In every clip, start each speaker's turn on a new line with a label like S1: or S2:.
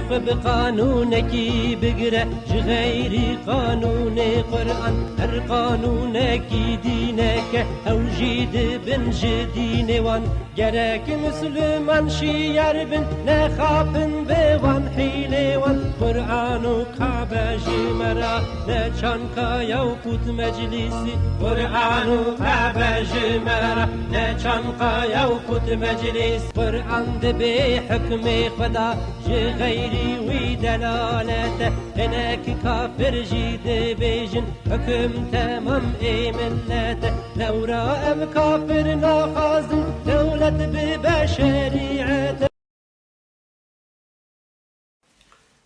S1: خو بقانونكي بقرأ غيري قانون قرآن هر قانونكي دينك أو جيد بن جدين وان. جرك مسلمان شيار بن نخافن بوان حيلي وان. قرآن وكعبة جمرا نشان كايا وقوت مجلسي قرآن وكعبة جمرا نشان كايا وقوت مجلس قرآن دبي حكم خدا جي غيري ودلالته هناك كافر جيد بيجن حكم تمام اي ملته لو رأم كافر ناخذ دولة ببشريعته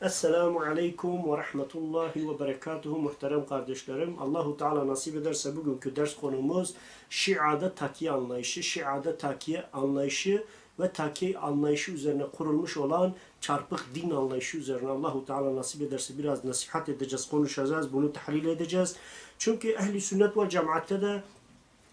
S2: Esselamu Aleyküm ve Rahmetullahi ve Berekatuhu muhterem kardeşlerim. Allahu Teala nasip ederse bugünkü ders konumuz Şia'da takiye anlayışı, Şia'da takiye anlayışı ve takiye anlayışı üzerine kurulmuş olan çarpık din anlayışı üzerine Allahu Teala nasip ederse biraz nasihat edeceğiz, konuşacağız, bunu tahlil edeceğiz. Çünkü ehli sünnet ve cemaatte de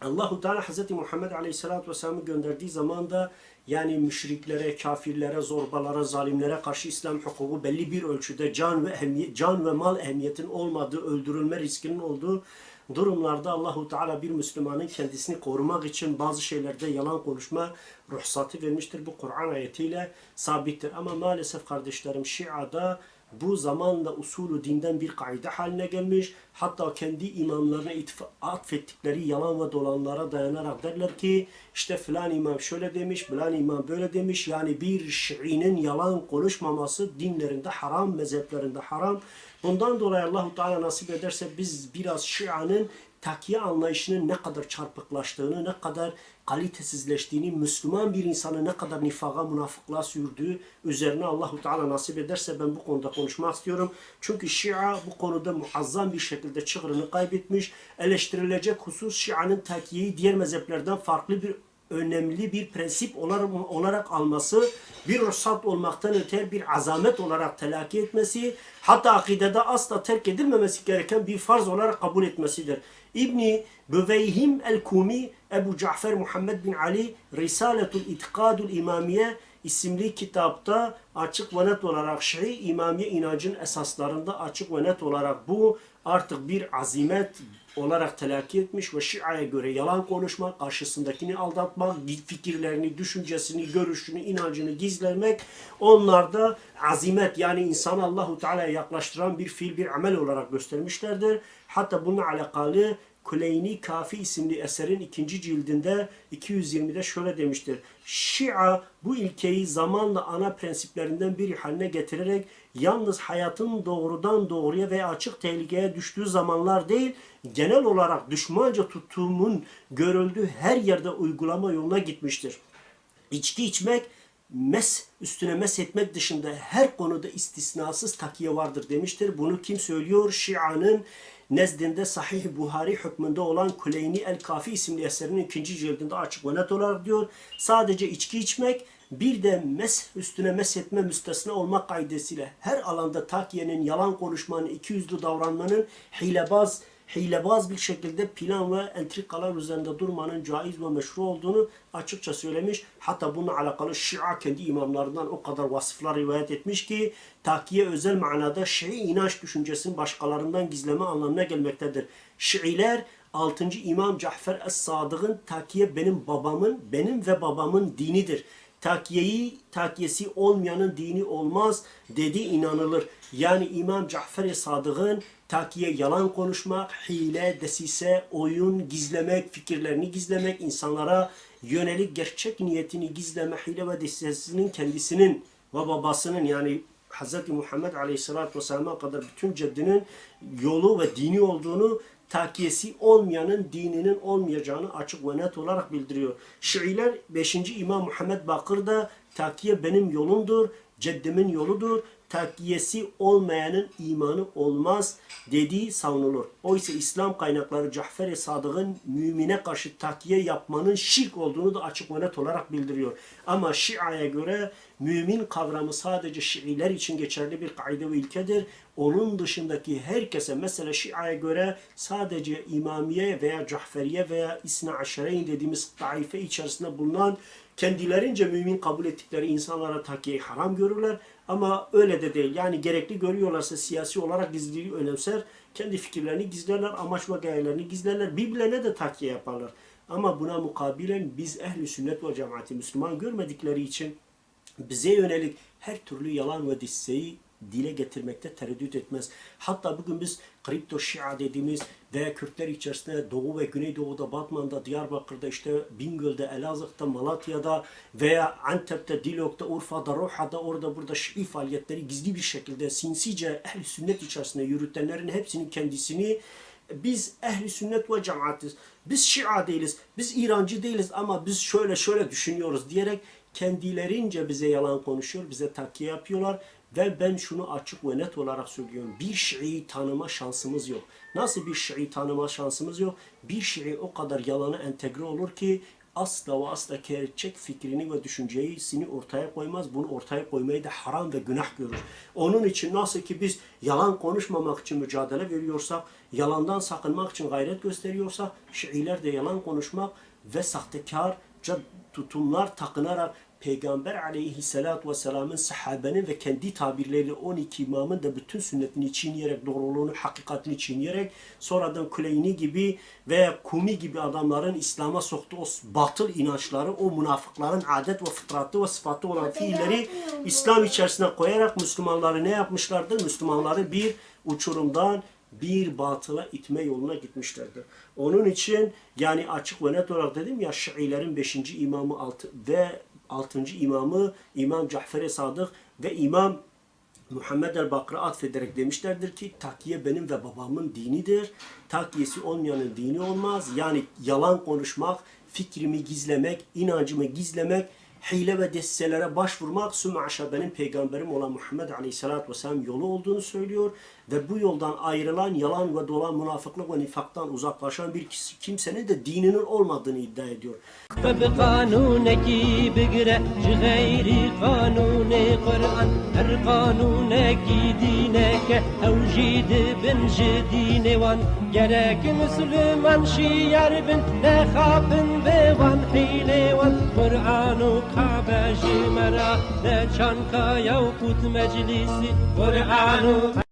S2: Allahu Teala Hz. Muhammed Aleyhisselatü Vesselam'ı gönderdiği zaman da yani müşriklere, kafirlere, zorbalara, zalimlere karşı İslam hukuku belli bir ölçüde can ve can ve mal ehemmiyetin olmadığı, öldürülme riskinin olduğu durumlarda Allahu Teala bir Müslümanın kendisini korumak için bazı şeylerde yalan konuşma ruhsatı vermiştir. Bu Kur'an ayetiyle sabittir. Ama maalesef kardeşlerim Şia'da bu zamanla usulü dinden bir kaide haline gelmiş. Hatta kendi imamlarına atfettikleri yalan ve dolanlara dayanarak derler ki işte filan imam şöyle demiş, filan imam böyle demiş. Yani bir Şii'nin yalan konuşmaması dinlerinde haram, mezheplerinde haram. Bundan dolayı Allahu Teala nasip ederse biz biraz Şia'nın takiye anlayışının ne kadar çarpıklaştığını, ne kadar kalitesizleştiğini, Müslüman bir insanı ne kadar nifaka, münafıklığa sürdüğü üzerine Allahu Teala nasip ederse ben bu konuda konuşmak istiyorum. Çünkü Şia bu konuda muazzam bir şekilde çığırını kaybetmiş. Eleştirilecek husus Şia'nın takiyeyi diğer mezheplerden farklı bir önemli bir prensip olarak, olarak alması, bir ruhsat olmaktan öte bir azamet olarak telakki etmesi, hatta akidede asla terk edilmemesi gereken bir farz olarak kabul etmesidir. İbni Büveyhim el-Kumi, Ebu Cafer Muhammed bin Ali, Risaletul İtikadul İmamiye isimli kitapta açık ve net olarak Şii İmamiye inancın esaslarında açık ve net olarak bu artık bir azimet olarak telakki etmiş ve Şia'ya göre yalan konuşmak, karşısındakini aldatmak, fikirlerini, düşüncesini, görüşünü, inancını gizlemek onlarda azimet yani insanı Allahu Teala'ya yaklaştıran bir fiil, bir amel olarak göstermişlerdir. Hatta bununla alakalı Kuleyni Kafi isimli eserin ikinci cildinde 220'de şöyle demiştir. Şia bu ilkeyi zamanla ana prensiplerinden biri haline getirerek yalnız hayatın doğrudan doğruya ve açık tehlikeye düştüğü zamanlar değil, genel olarak düşmanca tutumun görüldüğü her yerde uygulama yoluna gitmiştir. İçki içmek, mes üstüne mes etmek dışında her konuda istisnasız takiye vardır demiştir. Bunu kim söylüyor? Şia'nın nezdinde Sahih Buhari hükmünde olan Kuleyni El-Kafi isimli eserinin ikinci cildinde açık ve net olarak diyor. Sadece içki içmek bir de mes üstüne mes etme müstesna olmak kaidesiyle her alanda takiyenin, yalan konuşmanın, ikiyüzlü davranmanın, hilebaz, hilebaz bir şekilde plan ve entrikalar üzerinde durmanın caiz ve meşru olduğunu açıkça söylemiş. Hatta bununla alakalı Şia kendi imamlarından o kadar vasıflar rivayet etmiş ki takiye özel manada Şii inanç düşüncesinin başkalarından gizleme anlamına gelmektedir. Şiiler 6. İmam Cafer Es-Sadık'ın takiye benim babamın, benim ve babamın dinidir takiyeyi takiyesi olmayanın dini olmaz dedi inanılır. Yani İmam Cafer-i Sadık'ın takiye yalan konuşmak, hile, desise, oyun, gizlemek, fikirlerini gizlemek, insanlara yönelik gerçek niyetini gizleme, hile ve desisesinin kendisinin ve babasının yani Hz. Muhammed Aleyhisselatü Vesselam'a kadar bütün ceddinin yolu ve dini olduğunu takiyesi olmayanın dininin olmayacağını açık ve net olarak bildiriyor. Şiiler 5. İmam Muhammed Bakır da takiye benim yolumdur, ceddimin yoludur. Takiyesi olmayanın imanı olmaz dediği savunulur. Oysa İslam kaynakları Cafer-i Sadık'ın mümine karşı takiye yapmanın şirk olduğunu da açık ve net olarak bildiriyor. Ama Şia'ya göre mümin kavramı sadece Şiiler için geçerli bir kaide ve ilkedir. Onun dışındaki herkese mesela Şia'ya göre sadece İmamiye veya Cahferiye veya İsna Aşereyn dediğimiz taife içerisinde bulunan kendilerince mümin kabul ettikleri insanlara takiyeyi haram görürler. Ama öyle de değil. Yani gerekli görüyorlarsa siyasi olarak gizliliği önemser. Kendi fikirlerini gizlerler, amaç ve gayelerini gizlerler. Birbirlerine de takiye yaparlar. Ama buna mukabilen biz ehli sünnet ve cemaati Müslüman görmedikleri için bize yönelik her türlü yalan ve disseyi dile getirmekte tereddüt etmez. Hatta bugün biz kripto şia dediğimiz veya Kürtler içerisinde Doğu ve Güneydoğu'da, Batman'da, Diyarbakır'da, işte Bingöl'de, Elazığ'da, Malatya'da veya Antep'te, Dilok'ta, Urfa'da, Roha'da, orada burada Şii faaliyetleri gizli bir şekilde sinsice ehl sünnet içerisinde yürütenlerin hepsinin kendisini biz ehli sünnet ve cemaatiz. Biz Şia değiliz. Biz İrancı değiliz ama biz şöyle şöyle düşünüyoruz diyerek kendilerince bize yalan konuşuyor, bize takiye yapıyorlar ve ben şunu açık ve net olarak söylüyorum. Bir Şii'yi tanıma şansımız yok. Nasıl bir Şii tanıma şansımız yok? Bir Şii o kadar yalana entegre olur ki asla ve asla gerçek fikrini ve düşüncesini ortaya koymaz. Bunu ortaya koymayı da haram ve günah görür. Onun için nasıl ki biz yalan konuşmamak için mücadele veriyorsak, yalandan sakınmak için gayret gösteriyorsak, Şiiler de yalan konuşmak ve sahtekarca tutumlar takınarak Peygamber aleyhissalatu vesselamın sahabenin ve kendi tabirleriyle 12 imamın da bütün sünnetini çiğneyerek, doğruluğunu, hakikatini çiğneyerek sonradan Kuleyni gibi veya Kumi gibi adamların İslam'a soktuğu o batıl inançları, o münafıkların adet ve fıtratı ve sıfatı olan fiilleri İslam içerisine koyarak Müslümanları ne yapmışlardır? Müslümanları bir uçurumdan bir batıla itme yoluna gitmişlerdir. Onun için yani açık ve net olarak dedim ya Şiilerin 5. imamı altı ve 6. imamı İmam Cafer-i Sadık ve İmam Muhammed el-Bakır'a atfederek demişlerdir ki takiye benim ve babamın dinidir. Takiyesi olmayanın dini olmaz. Yani yalan konuşmak, fikrimi gizlemek, inancımı gizlemek, hile ve destelere başvurmak Sümaşa benim peygamberim olan Muhammed Aleyhisselatü Vesselam yolu olduğunu söylüyor ve bu yoldan ayrılan yalan ve dolan münafıklık ve nifaktan uzaklaşan bir kimsenin de dininin olmadığını iddia ediyor.
S1: Müslüman şiir bin ne هر قانونك دينك أو جيد بن جدين وان جرك مسلمان شيار بن